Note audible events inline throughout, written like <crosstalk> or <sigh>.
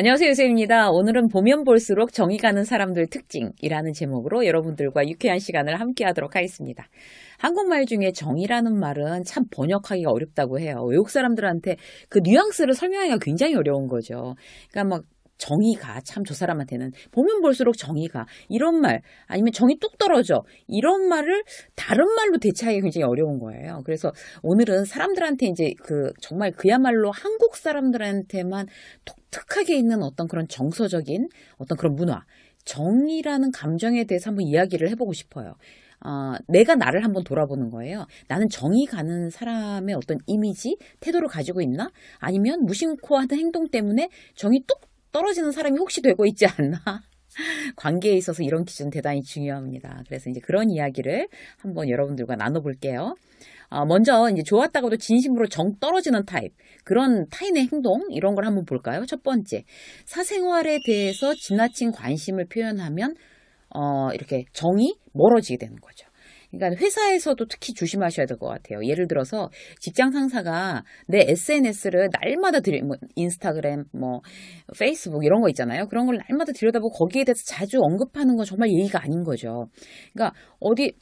안녕하세요, 유세입니다. 오늘은 보면 볼수록 정이 가는 사람들 특징이라는 제목으로 여러분들과 유쾌한 시간을 함께 하도록 하겠습니다. 한국말 중에 정이라는 말은 참 번역하기가 어렵다고 해요. 외국 사람들한테 그 뉘앙스를 설명하기가 굉장히 어려운 거죠. 그러니까 막 정의가 참 저 사람한테는 보면 볼수록 정의가 이런 말 아니면 정이 뚝 떨어져 이런 말을 다른 말로 대체하기 굉장히 어려운 거예요. 그래서 오늘은 사람들한테 이제 그 정말 그야말로 한국 사람들한테만 독특하게 있는 어떤 그런 정서적인 어떤 그런 문화 정이라는 감정에 대해서 한번 이야기를 해보고 싶어요. 어, 내가 나를 한번 돌아보는 거예요. 나는 정이 가는 사람의 어떤 이미지, 태도를 가지고 있나? 아니면 무심코 하는 행동 때문에 정이 뚝 떨어지는 사람이 혹시 되고 있지 않나? <laughs> 관계에 있어서 이런 기준 대단히 중요합니다. 그래서 이제 그런 이야기를 한번 여러분들과 나눠볼게요. 어, 먼저 이제 좋았다고도 진심으로 정 떨어지는 타입 그런 타인의 행동 이런 걸 한번 볼까요? 첫 번째 사생활에 대해서 지나친 관심을 표현하면 어, 이렇게 정이 멀어지게 되는 거죠. 그러니까 회사에서도 특히 조심하셔야 될 것 같아요. 예를 들어서 직장 상사가 내 SNS를 날마다 들여, 뭐 인스타그램, 뭐 페이스북 이런 거 있잖아요. 그런 걸 날마다 들여다보고 거기에 대해서 자주 언급하는 건 정말 예의가 아닌 거죠. 그러니까 어디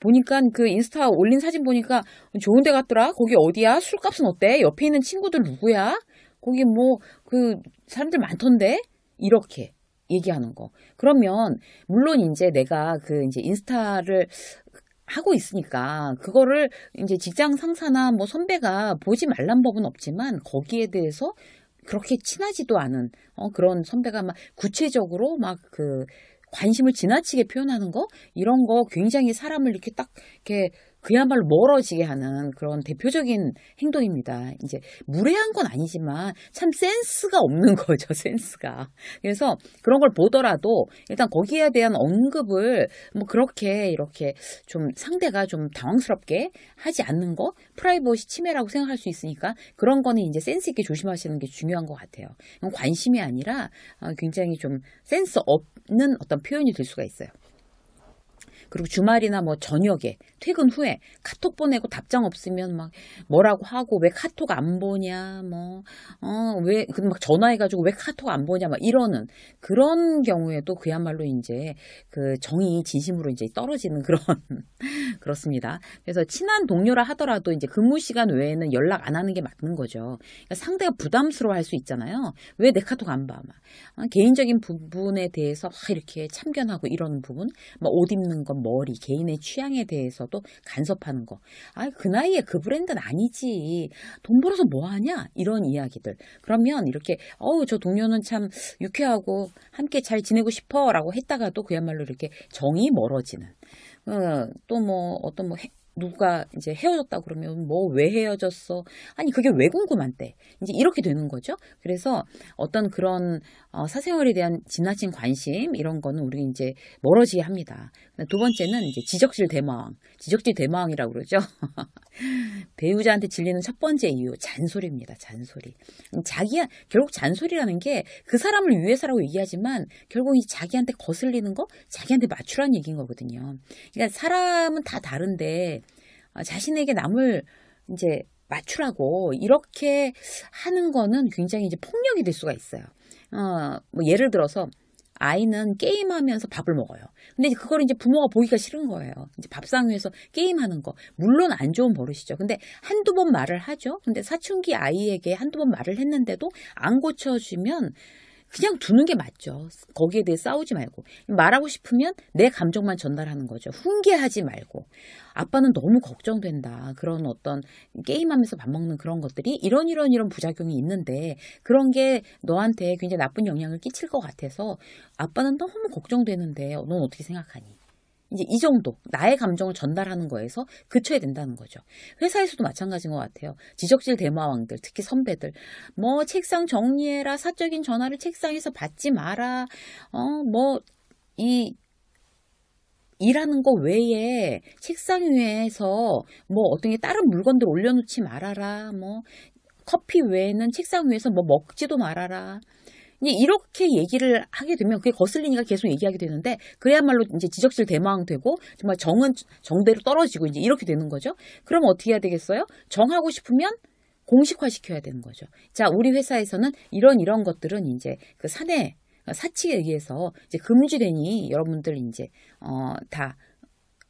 보니까 그 인스타 올린 사진 보니까 좋은 데 갔더라. 거기 어디야? 술값은 어때? 옆에 있는 친구들 누구야? 거기 뭐 그 사람들 많던데? 이렇게 얘기하는 거. 그러면 물론 이제 내가 그 이제 인스타를 하고 있으니까 그거를 이제 직장 상사나 뭐 선배가 보지 말란 법은 없지만 거기에 대해서 그렇게 친하지도 않은 어, 그런 선배가 막 구체적으로 막그 관심을 지나치게 표현하는 거? 이런 거 굉장히 사람을 이렇게 딱 이렇게 그야말로 멀어지게 하는 그런 대표적인 행동입니다. 이제 무례한 건 아니지만 참 센스가 없는 <laughs> 거죠, 센스가. 그래서 그런 걸 보더라도 일단 거기에 대한 언급을 뭐 그렇게 이렇게 좀 상대가 좀 당황스럽게 하지 않는 거 프라이버시 침해라고 생각할 수 있으니까 그런 거는 이제 센스 있게 조심하시는 게 중요한 것 같아요. 관심이 아니라 어, 굉장히 좀 센스 없는 어떤 표현이 될 수가 있어요. 그리고 주말이나 뭐 저녁에 퇴근 후에 카톡 보내고 답장 없으면 막 뭐라고 하고 왜 카톡 안 보냐 뭐어왜 막 전화해가지고 왜 카톡 안 보냐 막 이러는 그런 경우에도 그야말로 이제 그 정이 진심으로 이제 떨어지는 그런 <laughs> 그렇습니다. 그래서 친한 동료라 하더라도 이제 근무 시간 외에는 연락 안 하는 게 맞는 거죠. 그러니까 상대가 부담스러워할 수 있잖아요. 왜 내 카톡 안 봐? 막. 어, 개인적인 부분에 대해서 막 이렇게 참견하고 이러는 부분, 막 옷 입는 것, 머리, 개인의 취향에 대해서도 간섭하는 거. 아, 그 나이에 그 브랜드는 아니지. 돈 벌어서 뭐 하냐? 이런 이야기들. 그러면 이렇게 어우, 저 동료는 참 유쾌하고 함께 잘 지내고 싶어라고 했다가도 그야말로 이렇게 정이 멀어지는. 어, 또뭐 어떤 뭐 누가 이제 헤어졌다 그러면 뭐 왜 헤어졌어? 아니 그게 왜 궁금한데? 이제 이렇게 되는 거죠. 그래서 어떤 그런 어, 사생활에 대한 지나친 관심 이런 거는 우리 이제 멀어지게 합니다. 두 번째는 이제 지적질 대마왕, 지적질 대마왕이라고 그러죠. <laughs> 배우자한테 질리는 첫 번째 이유 잔소리입니다. 잔소리. 자기 결국 잔소리라는 게 그 사람을 위해서라고 얘기하지만 결국 이제 자기한테 거슬리는 거, 자기한테 맞추라는 얘기인 거거든요. 그러니까 사람은 다 다른데 어, 자신에게 남을 이제 맞추라고 이렇게 하는 거는 굉장히 이제 폭력이 될 수가 있어요. 어, 뭐 예를 들어서 아이는 게임하면서 밥을 먹어요. 근데 그걸 이제 부모가 보기가 싫은 거예요. 이제 밥상 위에서 게임하는 거. 물론 안 좋은 버릇이죠. 근데 한두 번 말을 하죠. 근데 사춘기 아이에게 한두 번 말을 했는데도 안 고쳐주면 그냥 두는 게 맞죠. 거기에 대해 싸우지 말고. 말하고 싶으면 내 감정만 전달하는 거죠. 훈계하지 말고. 아빠는 너무 걱정된다. 그런 어떤 게임하면서 밥 먹는 그런 것들이 이런 이런 이런 부작용이 있는데 그런 게 너한테 굉장히 나쁜 영향을 끼칠 것 같아서 아빠는 너무 걱정되는데 넌 어떻게 생각하니? 이제 이 정도 나의 감정을 전달하는 거에서 그쳐야 된다는 거죠. 회사에서도 마찬가지인 것 같아요. 지적질 대마왕들, 특히 선배들, 뭐 책상 정리해라, 사적인 전화를 책상에서 받지 마라, 어, 뭐, 이, 일하는 거 외에 책상 위에서 뭐 어떤 게 다른 물건들 올려놓지 말아라, 뭐, 커피 외에는 책상 위에서 뭐 먹지도 말아라. 이렇게 얘기를 하게 되면 그게 거슬리니까 계속 얘기하게 되는데 그래야말로 이제 지적질 대망 되고 정말 정은 정대로 떨어지고 이제 이렇게 되는 거죠. 그럼 어떻게 해야 되겠어요? 정하고 싶으면 공식화 시켜야 되는 거죠. 자, 우리 회사에서는 이런 이런 것들은 이제 그 사내 사칙에 의해서 이제 금지되니 여러분들 이제 어다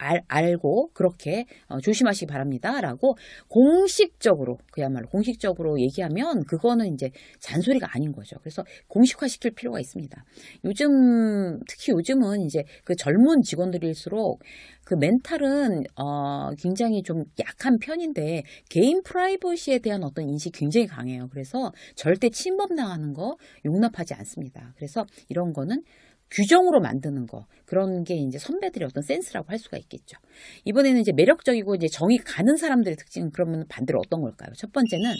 알, 알고 그렇게 어, 조심하시기 바랍니다라고 공식적으로 그야말로 공식적으로 얘기하면 그거는 이제 잔소리가 아닌 거죠. 그래서 공식화 시킬 필요가 있습니다. 요즘 특히 요즘은 이제 그 젊은 직원들일수록 그 멘탈은 어, 굉장히 좀 약한 편인데 개인 프라이버시에 대한 어떤 인식이 굉장히 강해요. 그래서 절대 침범 당하는 거 용납하지 않습니다. 그래서 이런 거는 규정으로 만드는 거 그런 게 이제 선배들의 어떤 센스라고 할 수가 있겠죠. 이번에는 이제 매력적이고 이제 정이 가는 사람들의 특징은 그러면 반대로 어떤 걸까요? 첫 번째는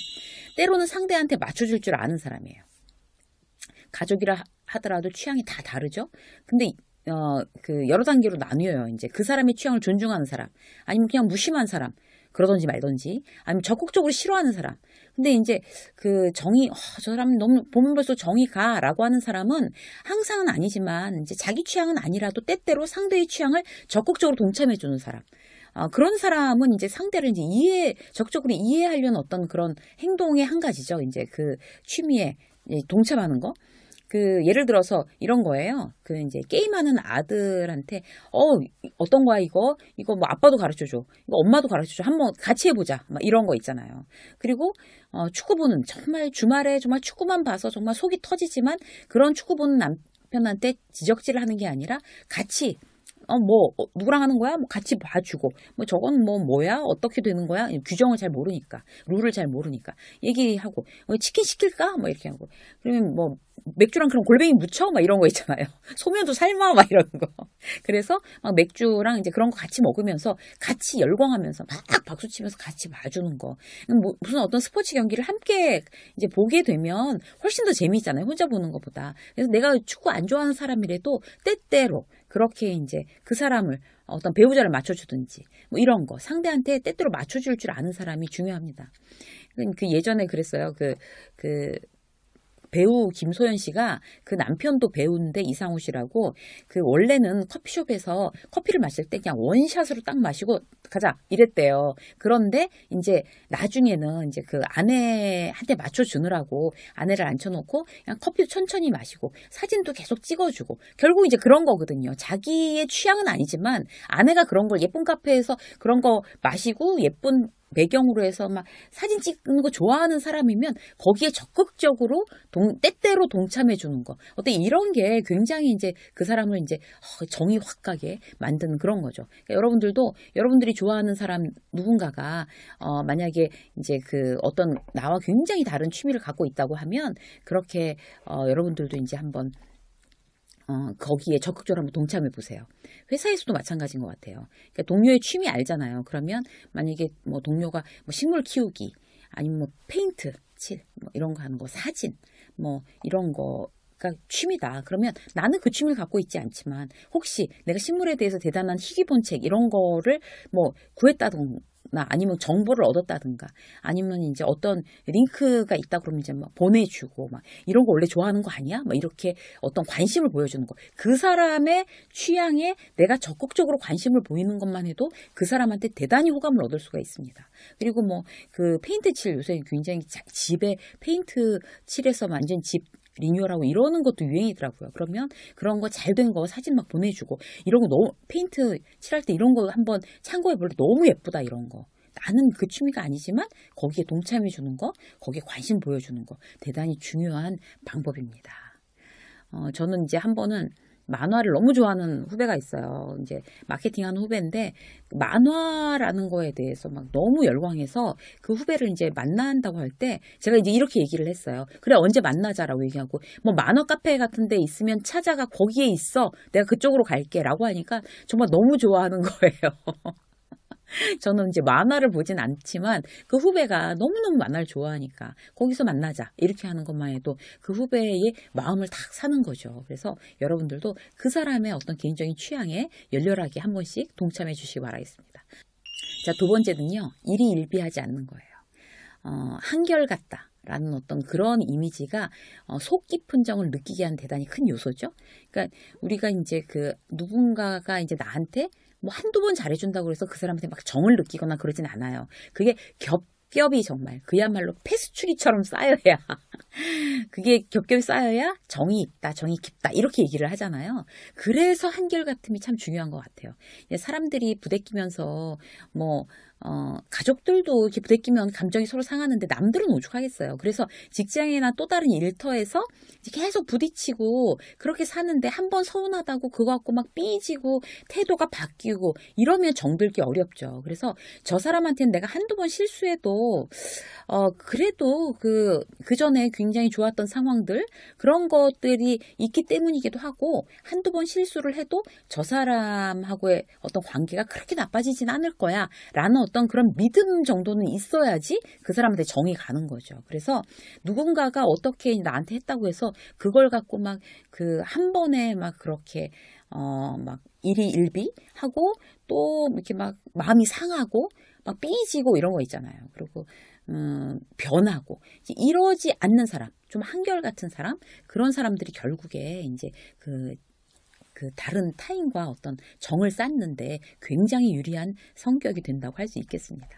때로는 상대한테 맞춰줄 줄 아는 사람이에요. 가족이라 하더라도 취향이 다 다르죠. 근데 어, 그 여러 단계로 나뉘어요. 이제 그 사람의 취향을 존중하는 사람, 아니면 그냥 무심한 사람, 그러던지 말던지, 아니면 적극적으로 싫어하는 사람. 근데 이제 그 정이, 어, 저 사람 너무 보면 벌써 정이 가라고 하는 사람은 항상은 아니지만 이제 자기 취향은 아니라도 때때로 상대의 취향을 적극적으로 동참해 주는 사람. 어, 그런 사람은 이제 상대를 이제 이해, 적극적으로 이해하려는 어떤 그런 행동의 한 가지죠. 이제 그 취미에 동참하는 거. 그 예를 들어서 이런 거예요. 그 이제 게임하는 아들한테 어 어떤 거야 이거 이거 뭐 아빠도 가르쳐 줘. 이거 엄마도 가르쳐 줘. 한번 같이 해 보자. 막 이런 거 있잖아요. 그리고 어, 축구 보는 정말 주말에 정말 축구만 봐서 정말 속이 터지지만 그런 축구 보는 남편한테 지적질을 하는 게 아니라 같이 어, 뭐, 어, 누구랑 하는 거야? 뭐 같이 봐주고, 뭐 저건 뭐 뭐야? 어떻게 되는 거야? 규정을 잘 모르니까, 룰을 잘 모르니까, 얘기하고, 어, 치킨 시킬까? 뭐 이렇게 하고, 그러면 뭐, 맥주랑 그럼 골뱅이 묻혀? 막 이런 거 있잖아요. <laughs> 소면도 삶아? 막 이런 거. <laughs> 그래서 막 맥주랑 이제 그런 거 같이 먹으면서 같이 열광하면서 막 박수 치면서 같이 봐주는 거. 뭐 무슨 어떤 스포츠 경기를 함께 이제 보게 되면 훨씬 더 재미있잖아요. 혼자 보는 것보다. 그래서 내가 축구 안 좋아하는 사람이라도 때때로 그렇게 이제 그 사람을 어떤 배우자를 맞춰주든지 뭐 이런 거 상대한테 때때로 맞춰줄 줄 아는 사람이 중요합니다. 그 예전에 그랬어요. 그, 그, 배우 김소연 씨가 그 남편도 배우인데 이상호 씨라고 그 원래는 커피숍에서 커피를 마실 때 그냥 원샷으로 딱 마시고 가자 이랬대요. 그런데 이제 나중에는 이제 그 아내한테 맞춰 주느라고 아내를 앉혀놓고 그냥 커피 천천히 마시고 사진도 계속 찍어주고 결국 이제 그런 거거든요. 자기의 취향은 아니지만 아내가 그런 걸 예쁜 카페에서 그런 거 마시고 예쁜 배경으로 해서 막 사진 찍는 거 좋아하는 사람이면 거기에 적극적으로 동, 때때로 동참해 주는 거. 어때 이런 게 굉장히 이제 그 사람을 이제 어, 정이 확 가게 만드는 그런 거죠. 그러니까 여러분들도 여러분들이 좋아하는 사람 누군가가 어, 만약에 이제 그 어떤 나와 굉장히 다른 취미를 갖고 있다고 하면 그렇게 어, 여러분들도 이제 한번 어, 거기에 적극적으로 한번 동참해 보세요. 회사에서도 마찬가지인 것 같아요. 그러니까 동료의 취미 알잖아요. 그러면 만약에 뭐 동료가 뭐 식물 키우기 아니면 뭐 페인트 칠 뭐 이런 거 하는 거 사진 뭐 이런 거 그러니까 취미다. 그러면 나는 그 취미를 갖고 있지 않지만 혹시 내가 식물에 대해서 대단한 희귀본책 이런 거를 뭐 구했다든 나 아니면 정보를 얻었다든가 아니면 이제 어떤 링크가 있다 그러면 이제 막 보내주고 막 이런 거 원래 좋아하는 거 아니야? 막 이렇게 어떤 관심을 보여주는 거. 그 사람의 취향에 내가 적극적으로 관심을 보이는 것만 해도 그 사람한테 대단히 호감을 얻을 수가 있습니다. 그리고 뭐 그 페인트 칠 요새 굉장히 집에 페인트 칠해서 완전 집 리뉴얼하고 이러는 것도 유행이더라고요. 그러면 그런 거 잘 된 거 사진 막 보내주고 이런 거 너무 페인트 칠할 때 이런 거 한번 참고해 볼래 너무 예쁘다 이런 거. 나는 그 취미가 아니지만 거기에 동참해 주는 거, 거기에 관심 보여주는 거 대단히 중요한 방법입니다. 어, 저는 이제 한 번은 만화를 너무 좋아하는 후배가 있어요. 이제 마케팅하는 후배인데 만화라는 거에 대해서 막 너무 열광해서 그 후배를 이제 만난다고 할 때 제가 이제 이렇게 얘기를 했어요. 그래 언제 만나자라고 얘기하고 뭐 만화 카페 같은 데 있으면 찾아가 거기에 있어. 내가 그쪽으로 갈게라고 하니까 정말 너무 좋아하는 <laughs> 거예요. <laughs> 저는 이제 만화를 보진 않지만 그 후배가 너무너무 만화를 좋아하니까 거기서 만나자 이렇게 하는 것만 해도 그 후배의 마음을 탁 사는 거죠. 그래서 여러분들도 그 사람의 어떤 개인적인 취향에 열렬하게 한 번씩 동참해 주시기 바라겠습니다. 자, 두 번째는요. 일이 일비하지 않는 거예요. 어, 한결같다. 라는 어떤 그런 이미지가 어, 속 깊은 정을 느끼게 하는 대단히 큰 요소죠. 그러니까 우리가 이제 그 누군가가 이제 나한테 뭐 한두 번 잘해준다고 해서 그 사람한테 막 정을 느끼거나 그러진 않아요. 그게 겹 겹겹이 정말 그야말로 패스추리처럼 쌓여야 <laughs> 그게 겹겹이 쌓여야 정이 있다, 정이 깊다 이렇게 얘기를 하잖아요. 그래서 한결같음이 참 중요한 것 같아요. 사람들이 부대끼면서 뭐 어, 가족들도 이렇게 부대끼면 감정이 서로 상하는데 남들은 오죽하겠어요. 그래서 직장이나 또 다른 일터에서 계속 부딪히고 그렇게 사는데 한 번 서운하다고 그거 갖고 막 삐지고 태도가 바뀌고 이러면 정들기 어렵죠. 그래서 저 사람한테는 내가 한두 번 실수해도 어, 그래도 그, 그 전에 굉장히 좋았던 상황들, 그런 것들이 있기 때문이기도 하고, 한두 번 실수를 해도 저 사람하고의 어떤 관계가 그렇게 나빠지진 않을 거야. 라는 어떤 그런 믿음 정도는 있어야지 그 사람한테 정이 가는 거죠. 그래서 누군가가 어떻게 나한테 했다고 해서 그걸 갖고 막 그 한 번에 막 그렇게 어, 막 일희일비 하고 또 이렇게 막 마음이 상하고 막 삐지고 이런 거 있잖아요. 그리고 음, 변하고 이러지 않는 사람, 좀 한결 같은 사람 그런 사람들이 결국에 이제 그그 다른 타인과 어떤 정을 쌓는데 굉장히 유리한 성격이 된다고 할 수 있겠습니다.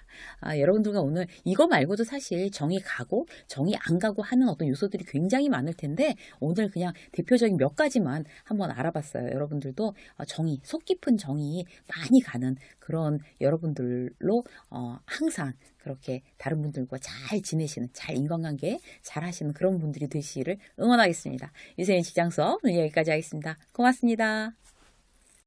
아, 여러분들과 오늘 이거 말고도 사실 정이 가고 정이 안 가고 하는 어떤 요소들이 굉장히 많을 텐데 오늘 그냥 대표적인 몇 가지만 한번 알아봤어요. 여러분들도 어, 정이 속 깊은 정이 많이 가는 그런 여러분들로 어, 항상 그렇게 다른 분들과 잘 지내시는 잘 인간관계 잘 하시는 그런 분들이 되시기를 응원하겠습니다. 유세인 지장수업 오늘 여기까지 하겠습니다. 고맙습니다.